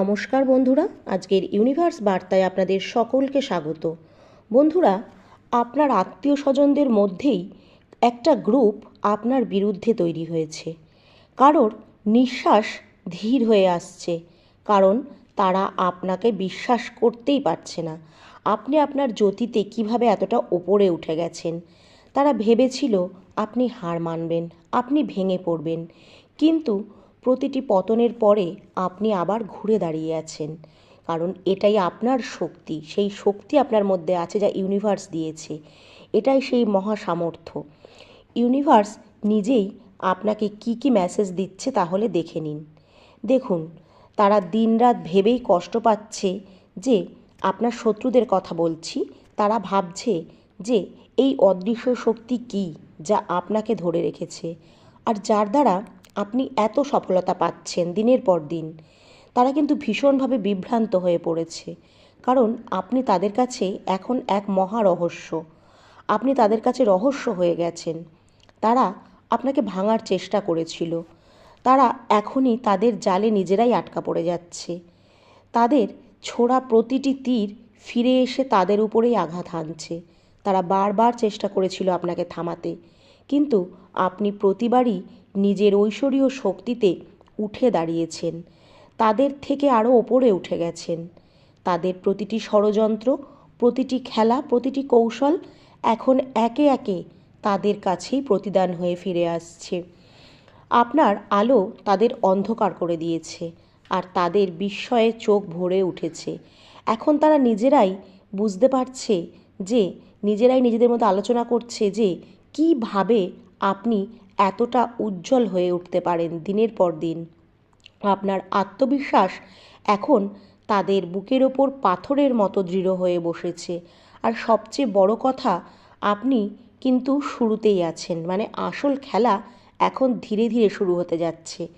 নমস্কার বন্ধুরা, আজকের ইউনিভার্স বার্তায় আপনাদের সকলকে স্বাগত। বন্ধুরা, আপনার আত্মীয় স্বজনদের মধ্যেই একটা গ্রুপ আপনার বিরুদ্ধে তৈরি হয়েছে। কারোর নিঃশ্বাস ধীর হয়ে আসছে, কারণ তারা আপনাকে বিশ্বাস করতেই পারছে না। আপনি আপনার জ্যোতিতে কীভাবে এতটা ওপরে উঠে গেছেন? তারা ভেবেছিল, আপনি হার মানবেন, আপনি ভেঙে পড়বেন। কিন্তু প্রতিটি পতনের পরে আপনি আবার ঘুরে দাঁড়িয়ে আছেন। কারণ এটাই আপনার শক্তি, সেই শক্তি আপনার মধ্যে আছে যা ইউনিভার্স দিয়েছে। এটাই সেই মহা সামর্থ্য ইউনিভার্স নিজেই আপনাকে কি কি মেসেজ দিচ্ছে তাহলে দেখে নিন। দেখুন, তারা দিনরাত ভেবেই কষ্ট পাচ্ছে যে আপনার শত্রুদের কথা বলছি, তারা ভাবছে যে এই অদৃশ্য শক্তি কী, যা আপনাকে ধরে রেখেছে। আর যার দ্বারা আপনি এত সফলতা পাচ্ছেন দিনের পর দিন। তারা কিন্তু ভীষণভাবে বিভ্রান্ত হয়ে পড়েছে। কারণ আপনি তাদের কাছে এখন এক মহা রহস্য। আপনি তাদের কাছে রহস্য হয়ে গেছেন। তারা আপনাকে ভাঙার চেষ্টা করেছিল। তারা এখনই তাদের জালে নিজেরাই আটকা পড়ে যাচ্ছে। তাদের ছোড়া প্রতিটি তীর ফিরে এসে তাদের উপরেই আঘাত হানছে। তারা বারবার চেষ্টা করেছিল আপনাকে থামাতে। কিন্তু আপনি প্রতিবারই নিজের ঐশ্বরীয় শক্তিতে উঠে দাঁড়িয়েছেন। তাদের থেকে আরও ওপরে উঠে গেছেন। তাদের প্রতিটি ষড়যন্ত্র, প্রতিটি খেলা, প্রতিটি কৌশল এখন একে একে তাদের কাছেই প্রতিদান হয়ে ফিরে আসছে। আপনার আলো তাদের অন্ধকার করে দিয়েছে আর তাদের বিস্ময়ে চোখ ভরে উঠেছে। এখন তারা নিজেরাই বুঝতে পারছে যে, নিজেরাই নিজেদের মধ্যে আলোচনা করছে যে, কীভাবে আপনি এতটা উজ্জ্বল হয়ে উঠতে পারেন দিনের পর দিন। আপনার আত্মবিশ্বাস এখন তাদের বুকের ওপর পাথরের মতো দৃঢ় হয়ে বসেছে। আর সবচেয়ে বড় কথা, আপনি কিন্তু শুরুতেই আছেন মানে আসল খেলা এখন ধীরে ধীরে শুরু হতে যাচ্ছে।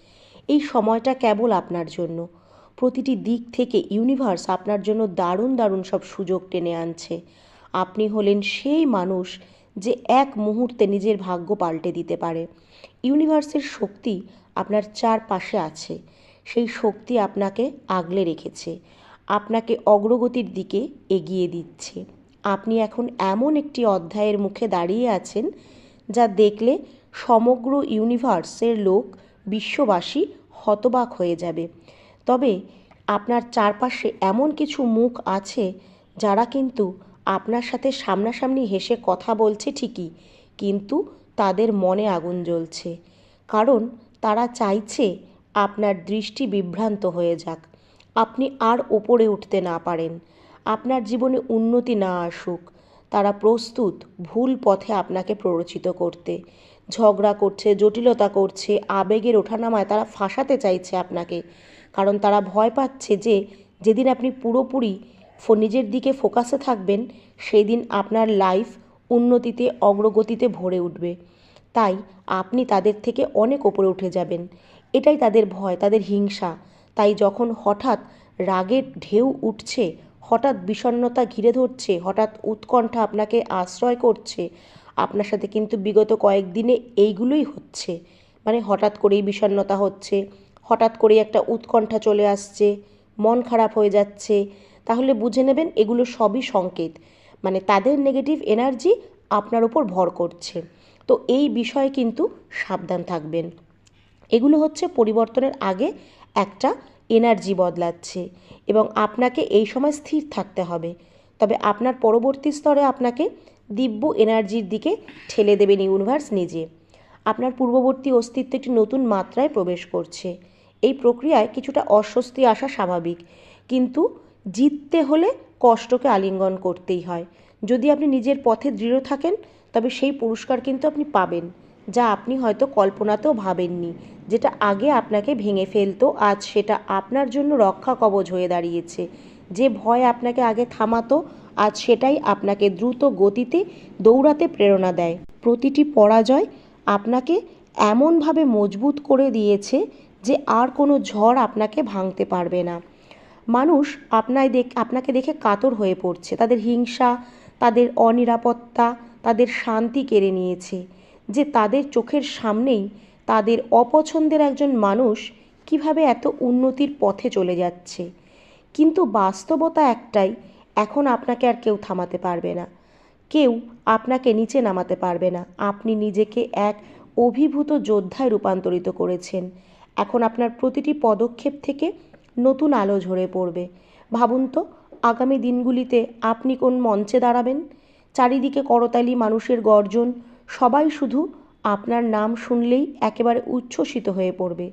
এই সময়টা কেবল আপনার জন্য। প্রতিটি দিক থেকে ইউনিভার্স আপনার জন্য দারুণ দারুণ সব সুযোগ টেনে আনছে। আপনি হলেন সেই মানুষ যে এক মুহূর্তে নিজের ভাগ্য পাল্টে দিতে পারে। ইউনিভার্সের শক্তি আপনার চারপাশে আছে। সেই শক্তি আপনাকে আগলে রেখেছে। আপনাকে অগ্রগতির দিকে এগিয়ে দিচ্ছে। আপনি এখন এমন একটি অধ্যায়ের মুখে দাঁড়িয়ে আছেন, যা দেখলে সমগ্র ইউনিভার্সের লোক বিশ্ববাসী হতবাক হয়ে যাবে। তবে আপনার চারপাশে এমন কিছু মুখ আছে, যারা কিন্তু আপনার সাথে সামনাসামনি হেসে কথা বলছে ঠিকই, কিন্তু তাদের মনে আগুন জ্বলছে। কারণ তারা চাইছে আপনার দৃষ্টি বিভ্রান্ত হয়ে যাক। আপনি আর ওপরে উঠতে না পারেন। আপনার জীবনে উন্নতি না আসুক। তারা প্রস্তুত ভুল পথে আপনাকে প্ররোচিত করতে। ঝগড়া করছে, জটিলতা করছে, আবেগের ওঠানামায় তারা ফাঁসাতে চাইছে আপনাকে। কারণ তারা ভয় পাচ্ছে যে, যেদিন আপনি পুরোপুরি নিজের দিকে ফোকাসে থাকবেন, সেই দিন আপনার লাইফ উন্নতিতে, অগ্রগতিতে ভরে উঠবে। তাই আপনি তাদের থেকে অনেক ওপরে উঠে যাবেন। এটাই তাদের ভয়, তাদের হিংসা। তাই যখন হঠাৎ রাগের ঢেউ উঠছে, হঠাৎ বিষণ্ণতা ঘিরে ধরছে, হঠাৎ উৎকণ্ঠা আপনাকে আশ্রয় করছে, আপনার সাথে কিন্তু বিগত কয়েকদিনে এইগুলোই হচ্ছে। মানে হঠাৎ করেই বিষণ্ণতা হচ্ছে, হঠাৎ করেই একটা উৎকণ্ঠা চলে আসছে, মন খারাপ হয়ে যাচ্ছে তাহলে বুঝে নেবেন এগুলো সবই সংকেত। মানে তাদের নেগেটিভ এনার্জি আপনার উপর ভর করছে। তো এই বিষয়ে কিন্তু সাবধান থাকবেন। এগুলো হচ্ছে পরিবর্তনের আগে একটা এনার্জি বদলাচ্ছে এবং আপনাকে এই সময় স্থির থাকতে হবে। তবে আপনার পরবর্তী স্তরে আপনাকে দিব্য এনার্জির দিকে ঠেলে দেবেন ইউনিভার্স নিজে। আপনার পূর্ববর্তী অস্তিত্ব একটি নতুন মাত্রায় প্রবেশ করছে। এই প্রক্রিয়ায় কিছুটা অস্বস্তি আসা স্বাভাবিক। কিন্তু জিততে হলে কষ্টকে আলিঙ্গন করতেই হয়। যদি আপনি নিজের পথে দৃঢ় থাকেন, তবে সেই পুরস্কার কিন্তু আপনি পাবেন, যা আপনি হয়তো কল্পনাতেও ভাবেননি, যেটা আগে আপনাকে ভেঙে ফেলতো, আজ সেটা আপনার জন্য রক্ষা কবচ হয়ে দাঁড়িয়েছে। যে ভয় আপনাকে আগে থামাতো, আজ সেটাই আপনাকে দ্রুত গতিতে দৌড়াতে প্রেরণা দেয়। প্রতিটি পরাজয় আপনাকে এমনভাবে মজবুত করে দিয়েছে যে আর কোনো ঝড় আপনাকে ভাঙতে পারবে না। মানুষ আপনায় দেখ, আপনাকে দেখে কাতর হয়ে পড়ছে। তাদের হিংসা, তাদের অনিরাপত্তা, তাদের শান্তি কেড়ে নিয়েছে। যে তাদের চোখের সামনেই তাদের অপছন্দের একজন মানুষ কীভাবে এত উন্নতির পথে চলে যাচ্ছে। কিন্তু বাস্তবতা একটাই, এখন আপনাকে আর কেউ থামাতে পারবে না। কেউ আপনাকে নিচে নামাতে পারবে না। আপনি নিজেকে এক অভিভূত যোদ্ধায় রূপান্তরিত করেছেন। এখন আপনার প্রতিটি পদক্ষেপ থেকে নতুন আলো ঝরে পড়বে। ভাবুন তো, আগামী দিনগুলিতে আপনি কোন মঞ্চে দাঁড়াবেন? চারিদিকে করতালি, মানুষের গর্জন, সবাই শুধু আপনার নাম শুনলেই একেবারে উচ্ছ্বসিত হয়ে পড়বে।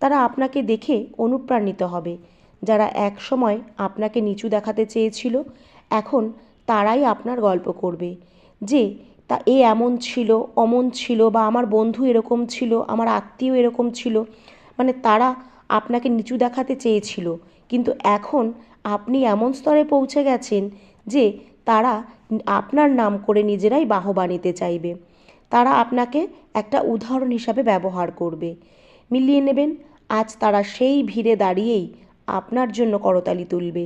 তারা আপনাকে দেখে অনুপ্রাণিত হবে। যারা একসময় আপনাকে নিচু দেখাতে চেয়েছিল, এখন তারাই আপনার গল্প করবে। যে, তা এ এমন ছিল, অমন ছিল বা আমার বন্ধু এরকম ছিল, আমার আত্মীয় এরকম ছিল। মানে তারা আপনাকে নিচু দেখাতে চেয়েছিল। কিন্তু এখন আপনি এমন স্তরে পৌঁছে গেছেন যে তারা আপনার নাম করে নিজেরাই বাহবা নিতে চাইবে। তারা আপনাকে একটা উদাহরণ হিসাবে ব্যবহার করবে। মিলিয়ে নেবেন, আজ তারা সেই ভিড়ে দাঁড়িয়েই আপনার জন্য করতালি তুলবে।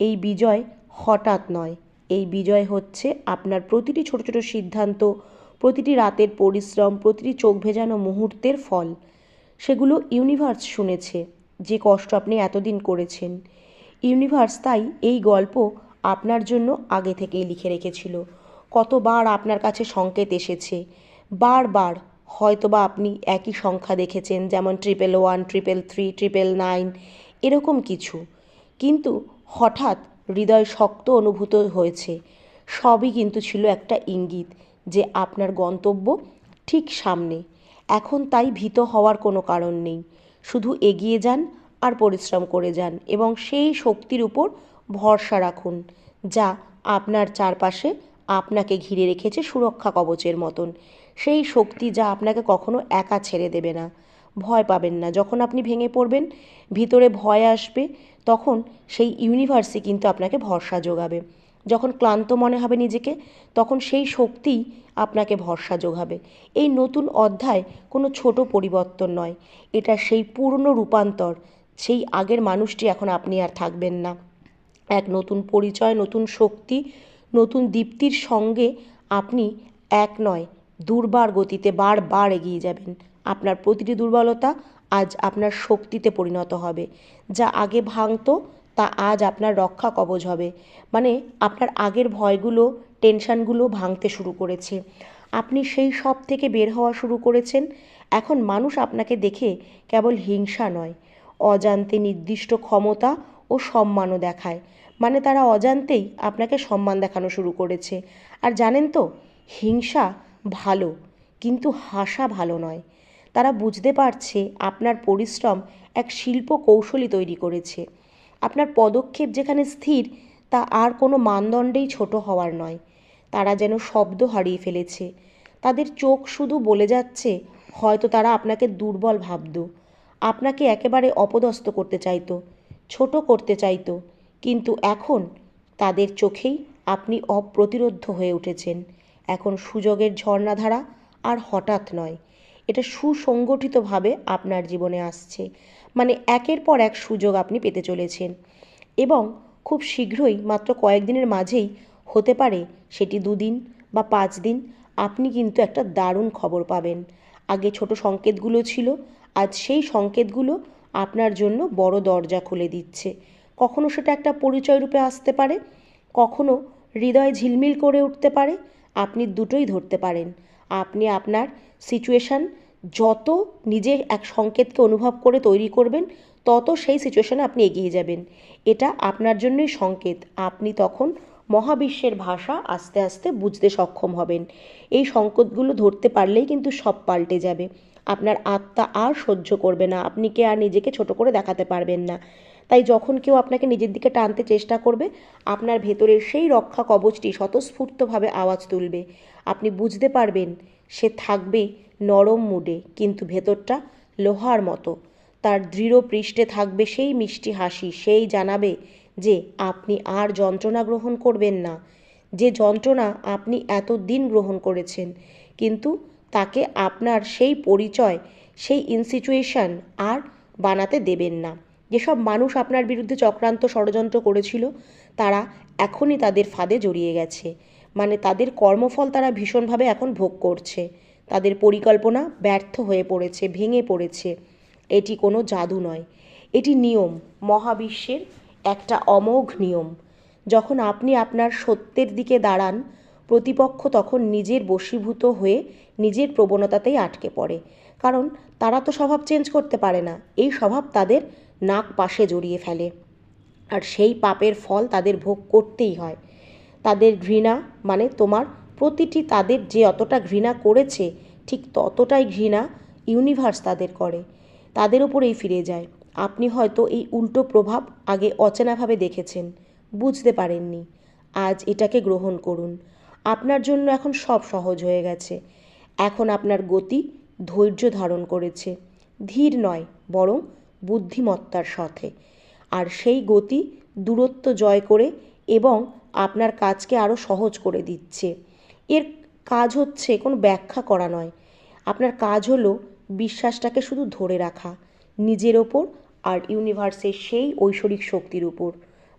এই বিজয় হঠাৎ নয়। এই বিজয় হচ্ছে আপনার প্রতিটি ছোট ছোট সিদ্ধান্ত, প্রতিটি রাতের পরিশ্রম, প্রতিটি চোখ ভেজানো মুহূর্তের ফল। সেগুলো ইউনিভার্স শুনেছে, যে কষ্ট আপনি এতদিন করেছেন। ইউনিভার্স তাই এই গল্প আপনার জন্য আগে থেকেই লিখে রেখেছিল। কতবার আপনার কাছে সংকেত এসেছে। বারবার হয়তোবা আপনি একই সংখ্যা দেখেছেন, যেমন triple one triple three triple nine এরকম কিছু। কিন্তু হঠাৎ হৃদয় শক্ত অনুভূত হয়েছে। সবই কিন্তু ছিল একটা ইঙ্গিত যে আপনার গন্তব্য ঠিক সামনে। এখন তাই ভীত হওয়ার কোনো কারণ নেই। শুধু এগিয়ে যান আর পরিশ্রম করে যান এবং সেই শক্তির উপর ভরসা রাখুন, যা আপনার চারপাশে আপনাকে ঘিরে রেখেছে সুরক্ষা কবচের মতন। সেই শক্তি যা আপনাকে কখনো একা ছেড়ে দেবে না। ভয় পাবেন না। যখন আপনি ভেঙে পড়বেন, ভিতরে ভয় আসবে, তখন সেই ইউনিভার্সই কিন্তু আপনাকে ভরসা যোগাবে। যখন ক্লান্ত মনে হবে নিজেকে, তখন সেই শক্তিই আপনাকে ভরসা যোগাবে। এই নতুন অধ্যায় কোনো ছোট পরিবর্তন নয়। এটা সেই পূর্ণ রূপান্তর, সেই আগের মানুষটি এখন আপনি আর থাকবেন না। এক নতুন পরিচয়, নতুন শক্তি, নতুন দীপ্তির সঙ্গে আপনি এক নয়, দুর্বার গতিতে বারবার এগিয়ে যাবেন। আপনার প্রতিটি দুর্বলতা আজ আপনার শক্তিতে পরিণত হবে। যা আগে ভাঙতো তা আজ আপনার রক্ষা কবচ হবে। মানে আপনার আগের ভয়গুলো, টেনশানগুলো ভাঙতে শুরু করেছে। আপনি সেই সব থেকে বের হওয়া শুরু করেছেন। এখন মানুষ আপনাকে দেখে কেবল হিংসা নয়, অজান্তে নির্দিষ্ট ক্ষমতা ও সম্মানও দেখায়। মানে তারা অজান্তেই আপনাকে সম্মান দেখানো শুরু করেছে। আর জানেন তো, হিংসা ভালো, কিন্তু হাসা ভালো নয়। তারা বুঝতে পারছে আপনার পরিশ্রম এক শিল্প কৌশলী তৈরি করেছে। আপনার পদক্ষেপ যেখানে স্থির, তা আর কোনো মানদণ্ডেই ছোট হওয়ার নয়। তারা যেন শব্দ হারিয়ে ফেলেছে। তাদের চোখ শুধু বলে যাচ্ছে, হয়তো তারা আপনাকে দুর্বল ভাবত। আপনাকে একেবারে অপদস্থ করতে চাইতো, ছোট করতে চাইতো। কিন্তু এখন তাদের চোখেই আপনি অপ্রতিরোধ্য হয়ে উঠেছেন। এখন সুযোগের ঝর্ণাধারা আর হঠাৎ নয়। এটা সুসংগঠিতভাবে আপনার জীবনে আসছে। মানে একের পর এক সুযোগ আপনি পেতে চলেছেন। এবং খুব শীঘ্রই, মাত্র কয়েকদিনের মাঝেই হতে পারে সেটি দুদিন বা পাঁচ দিন, আপনি কিন্তু একটা দারুণ খবর পাবেন। আগে ছোট সংকেতগুলো ছিল, আজ সেই সংকেতগুলো আপনার জন্য বড় দরজা খুলে দিচ্ছে। কখনো সেটা একটা পরিচয় রূপে আসতে পারে, কখনো হৃদয় ঝিলমিল করে উঠতে পারে, আপনি দুটোই ধরতে পারেন। আপনি আপনার সিচুয়েশান যত নিজে এক সংকেতকে অনুভব করে তৈরি করবেন, তত সেই সিচুয়েশানে আপনি এগিয়ে যাবেন। এটা আপনার জন্যই সংকেত। আপনি তখন মহাবিশ্বের ভাষা আস্তে আস্তে বুঝতে সক্ষম হবেন। এই সংকেতগুলো ধরতে পারলেই কিন্তু সব পাল্টে যাবে। আপনার আত্মা আর সহ্য করবে না। আপনি কে আর নিজেকে ছোট করে দেখাতে পারবেন না। তাই যখন কেউ আপনাকে নিজের দিকে টানতে চেষ্টা করবে, আপনার ভেতরের সেই রক্ষা কবচটি স্বতঃস্ফূর্তভাবে আওয়াজ তুলবে। আপনি বুঝতে পারবেন, সে থাকবে নরম মুডে, কিন্তু ভেতরটা লোহার মতো। তার দৃঢ় পৃষ্ঠে থাকবে সেই মিষ্টি হাসি, সেই জানাবে যে আপনি আর যন্ত্রণা গ্রহণ করবেন না। যে যন্ত্রণা আপনি এত দিন গ্রহণ করেছেন, কিন্তু তাকে আপনার সেই পরিচয়, সেই ইনসিচুয়েশান আর বানাতে দেবেন না। যেসব মানুষ আপনার বিরুদ্ধে চক্রান্ত ষড়যন্ত্র করেছিল, তারা এখনই তাদের ফাঁদে জড়িয়ে গেছে। মানে তাদের কর্মফল তারা ভীষণভাবে এখন ভোগ করছে। তাদের পরিকল্পনা ব্যর্থ হয়ে পড়েছে, ভেঙে পড়েছে। এটি কোনো জাদু নয়। এটি নিয়ম, মহাবিশ্বের একটা অমোঘ নিয়ম। যখন আপনি আপনার সত্যের দিকে দাঁড়ান, প্রতিপক্ষ তখন নিজের বশীভূত হয়ে নিজের প্রবণতাতেই আটকে পড়ে। কারণ তারা তো স্বভাব চেঞ্জ করতে পারে না, এই স্বভাব তাদের নাক পাশে জড়িয়ে ফেলে। আর সেই পাপের ফল তাদের ভোগ করতেই হয়। তাদের ঘৃণা মানে তোমার প্রতিটি তাদের যে অতটা ঘৃণা করেছে, ঠিক ততটাই ঘৃণা ইউনিভার্স তাদের করে। তাদের ওপরেই ফিরে যায়। আপনি হয়তো এই উল্টো প্রভাব আগে অচেনাভাবে দেখেছেন, বুঝতে পারেননি। আজ এটাকে গ্রহণ করুন। আপনার জন্য এখন সব সহজ হয়ে গেছে। এখন আপনার গতি ধৈর্য ধারণ করেছে। ধীর নয়, বরং বুদ্ধিমত্তার সাথে। আর সেই গতি দূরত্ব জয় করে এবং আপনার কাজকে আরও সহজ করে দিচ্ছে। এর কাজ হচ্ছে কোনো ব্যাখ্যা করা নয়। আপনার কাজ হলো বিশ্বাসটাকে শুধু ধরে রাখা, নিজের ওপর আর ইউনিভার্সের সেই ঐশ্বরিক শক্তির উপর।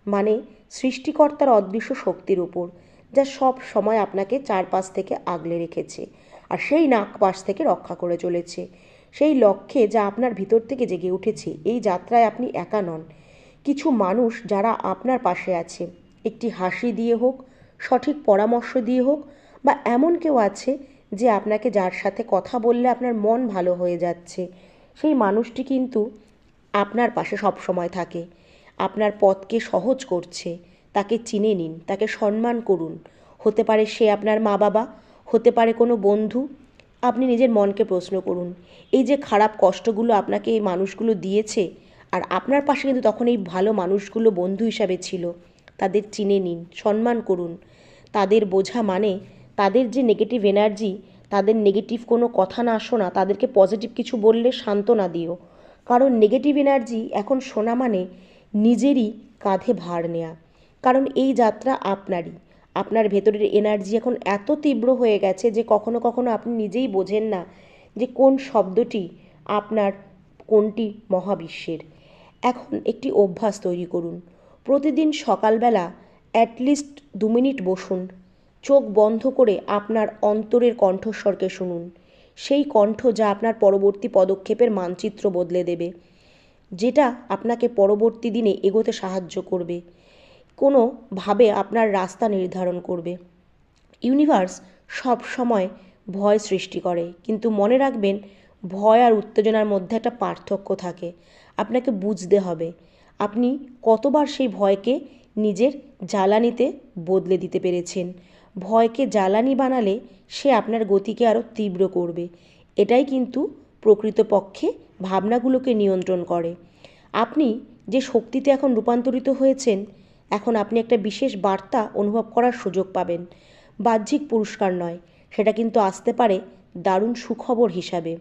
মানে সৃষ্টিকর্তার অদৃশ্য শক্তির উপর, যা সব সময় আপনাকে চারপাশ থেকে আগলে রেখেছে আর সেই নাকপাশ থেকে রক্ষা করে চলেছে। সেই লক্ষ্যে যা আপনার ভিতর থেকে জেগে উঠেছে, এই যাত্রায় আপনি একা নন। কিছু মানুষ যারা আপনার পাশে আছে, একটি হাসি দিয়ে হোক, সঠিক পরামর্শ দিয়ে হোক বা এমন কেউ আছে যে আপনাকে যার সাথে কথা বললে আপনার মন ভালো হয়ে যাচ্ছে? সেই মানুষটি কিন্তু আপনার পাশে সব সময় থাকে। আপনার পথকে সহজ করছে। তাকে চিনে নিন, তাকে সম্মান করুন। হতে পারে সে আপনার মা বাবা হতে পারে কোনো বন্ধু। আপনি নিজের মনকে প্রশ্ন করুন, এই যে খারাপ কষ্টগুলো আপনাকে এই মানুষগুলো দিয়েছে, আর আপনার পাশে কিন্তু তখন এই ভালো মানুষগুলো বন্ধু হিসাবে ছিল, তাদের চিনে নিন, সম্মান করুন। তাদের বোঝা মানে তাদের যে নেগেটিভ এনার্জি তাদের নেগেটিভ কোনো কথা না শোনা, তাদেরকে পজিটিভ কিছু বললে সান্ত্বনা দিও। কারণ নেগেটিভ এনার্জি এখন শোনা মানে নিজেরই কাঁধে ভার নেয়া। কারণ এই যাত্রা আপনারই। আপনার ভেতরের এনার্জি এখন এত তীব্র হয়ে গেছে যে কখনো কখনো আপনি নিজেই বোঝেন না যে কোন শব্দটি আপনার কোনটি মহাবিশ্বের। এখন একটি অভ্যাস তৈরি করুন। প্রতিদিন সকালবেলা অ্যাটলিস্ট দু মিনিট বসুন। চোখ বন্ধ করে আপনার অন্তরের কণ্ঠস্বরকে শুনুন। সেই কণ্ঠ যা আপনার পরবর্তী পদক্ষেপের মানচিত্র বদলে দেবে, যেটা আপনাকে পরবর্তী দিনে এগোতে সাহায্য করবে। কোনোভাবে আপনার রাস্তা নির্ধারণ করবে। ইউনিভার্স সব সময় ভয় সৃষ্টি করে, কিন্তু মনে রাখবেন, ভয় আর উত্তেজনার মধ্যে একটা পার্থক্য থাকে। আপনাকে বুঝতে হবে, আপনি কতবার সেই ভয়কে নিজের জ্বালানিতে বদলে দিতে পেরেছেন। ভয়কে জ্বালানি বানালে সে আপনার গতিকে আরও তীব্র করবে। এটাই কিন্তু প্রকৃতপক্ষে ভাবনাগুলোকে নিয়ন্ত্রণ করে। আপনি যে শক্তিতে এখন রূপান্তরিত হয়েছেন, এখন আপনি একটা বিশেষ বার্তা অনুভব করার সুযোগ পাবেন। বাহ্যিক পুরস্কার নয়, সেটা কিন্তু আসতে পারে দারুণ সুখবর হিসাবে।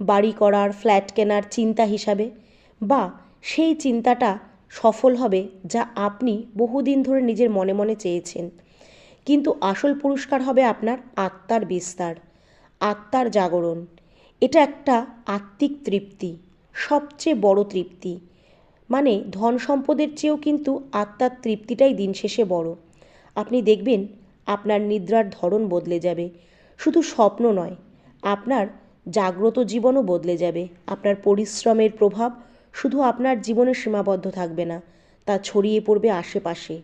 বাড়ি করার, ফ্ল্যাট কেনার চিন্তা হিসাবে, বা সেই চিন্তাটা সফল হবে যা আপনি বহুদিন ধরে নিজের মনে মনে চেয়েছেন। কিন্তু আসল পুরস্কার হবে আপনার আত্মার বিস্তার, আত্মার জাগরণ। এটা একটা আত্মিক তৃপ্তি, সবচেয়ে বড় তৃপ্তি। মানে ধন সম্পদের চেয়েও কিন্তু আত্মার তৃপ্তিটাই দিন শেষে বড়। আপনি দেখবেন আপনার নিদ্রার ধরন বদলে যাবে। শুধু স্বপ্ন নয়, আপনার জাগ্রত জীবনও বদলে যাবে। আপনার পরিশ্রমের প্রভাব শুধু আপনার জীবনে সীমাবদ্ধ থাকবে না, তা ছড়িয়ে পড়বে আশেপাশে।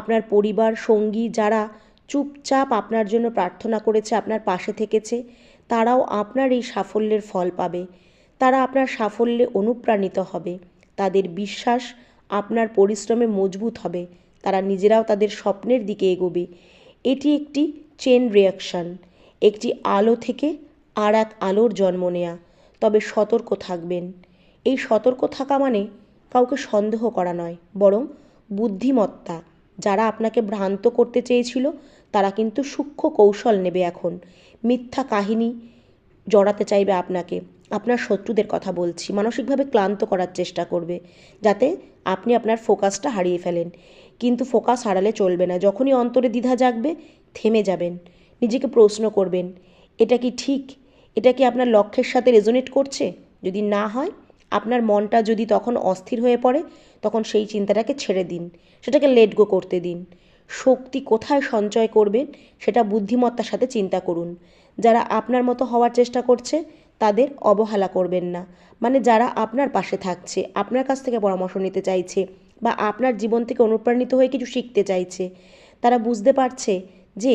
আপনার পরিবার, সঙ্গী যারা চুপচাপ আপনার জন্য প্রার্থনা করেছে, আপনার পাশে থেকেছে, তারাও আপনার এই সাফল্যের ফল পাবে। তারা আপনার সাফল্যে অনুপ্রাণিত হবে। তাদের বিশ্বাস আপনার পরিশ্রমে মজবুত হবে। তারা নিজেরাও তাদের স্বপ্নের দিকে এগোবে। এটি একটি চেন রিয়াকশান একটি আলো থেকে আর এক আলোর জন্ম নেয়া। তবে সতর্ক থাকবেন। এই সতর্ক থাকা মানে কাউকে সন্দেহ করা নয়, বরং বুদ্ধিমত্তা। যারা আপনাকে ভ্রান্ত করতে চেয়েছিল, তারা কিন্তু সূক্ষ্ম কৌশল নেবে এখন। মিথ্যা কাহিনী জড়াতে চাইবে আপনাকে। আপনার শত্রুদের কথা বলছি। মানসিকভাবে ক্লান্ত করার চেষ্টা করবে, যাতে আপনি আপনার ফোকাসটা হারিয়ে ফেলেন। কিন্তু ফোকাস হারালে চলবে না। যখনই অন্তরে দ্বিধা জাগবে, থেমে যাবেন। নিজেকে প্রশ্ন করবেন, এটা কি ঠিক? এটা কি আপনার লক্ষ্যের সাথে রেজোনেট করছে? যদি না হয়, আপনার মনটা যদি তখন অস্থির হয়ে পড়ে তখন সেই চিন্তাটাকে ছেড়ে দিন। সেটাকে লেট গো করতে দিন। শক্তি কোথায় সঞ্চয় করবেন সেটা বুদ্ধিমত্তার সাথে চিন্তা করুন। যারা আপনার মতো হওয়ার চেষ্টা করছে, তাদের অবহেলা করবেন না। মানে যারা আপনার পাশে থাকছে, আপনার কাছ থেকে পরামর্শ নিতে চাইছে বা আপনার জীবন থেকে অনুপ্রাণিত হয়ে কিছু শিখতে চাইছে, তারা বুঝতে পারছে যে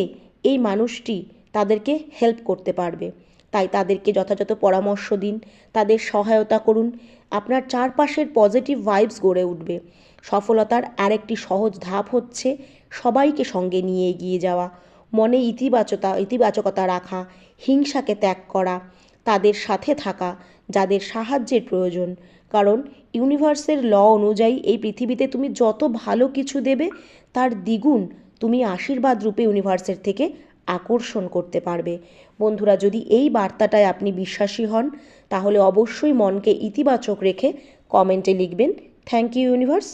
এই মানুষটি তাদেরকে হেল্প করতে পারবে। তাই তাদেরকে যথাযথ পরামর্শ দিন, তাদের সহায়তা করুন। আপনার চারপাশের পজিটিভ ভাইবস গড়ে উঠবে। সফলতার আরেকটি সহজ ধাপ হচ্ছে সবাইকে সঙ্গে নিয়ে এগিয়ে যাওয়া। মনে ইতিবাচকতা ইতিবাচকতা রাখা, হিংসাকে ত্যাগ করা, তাদের সাথে থাকা, যাদের সাহায্যের প্রয়োজন। কারণ ইউনিভার্সের ল অনুযায়ী এই পৃথিবীতে তুমি যত ভালো কিছু দেবে, তার দ্বিগুণ তুমি আশীর্বাদ রূপে ইউনিভার্সের থেকে আকর্ষণ করতে পারবে। বন্ধুরা, যদি এই বার্তাটায় আপনি বিশ্বাসী হন, তাহলে অবশ্যই মনকে ইতিবাচক রেখে কমেন্টে লিখবেন। Thank you universe.